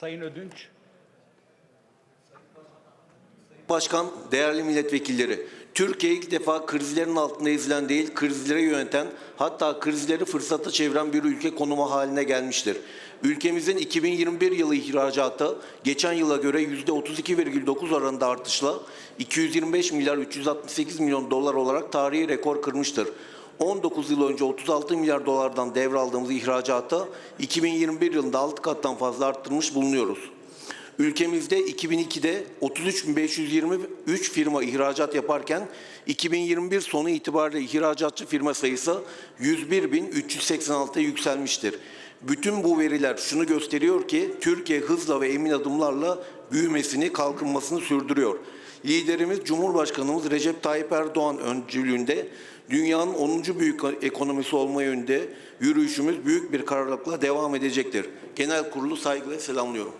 Sayın Ödünç. Başkan, değerli milletvekilleri, Türkiye ilk defa krizlerin altında ezilen değil, krizlere yöneten, hatta krizleri fırsata çeviren bir ülke konumu haline gelmiştir. Ülkemizin 2021 yılı ihracatı geçen yıla göre %32,9 oranında artışla 225 milyar 368 milyon dolar olarak tarihi rekor kırmıştır. 19 yıl önce 36 milyar dolardan devraldığımız ihracatı 2021 yılında 6 kattan fazla arttırmış bulunuyoruz. Ülkemizde 2002'de 33.523 firma ihracat yaparken 2021 sonu itibariyle ihracatçı firma sayısı 101.386'ya yükselmiştir. Bütün bu veriler şunu gösteriyor ki Türkiye hızla ve emin adımlarla büyümesini, kalkınmasını sürdürüyor. Liderimiz Cumhurbaşkanımız Recep Tayyip Erdoğan öncülüğünde dünyanın 10. büyük ekonomisi olma yönünde yürüyüşümüz büyük bir kararlılıkla devam edecektir. Genel kurulu saygıyla selamlıyorum.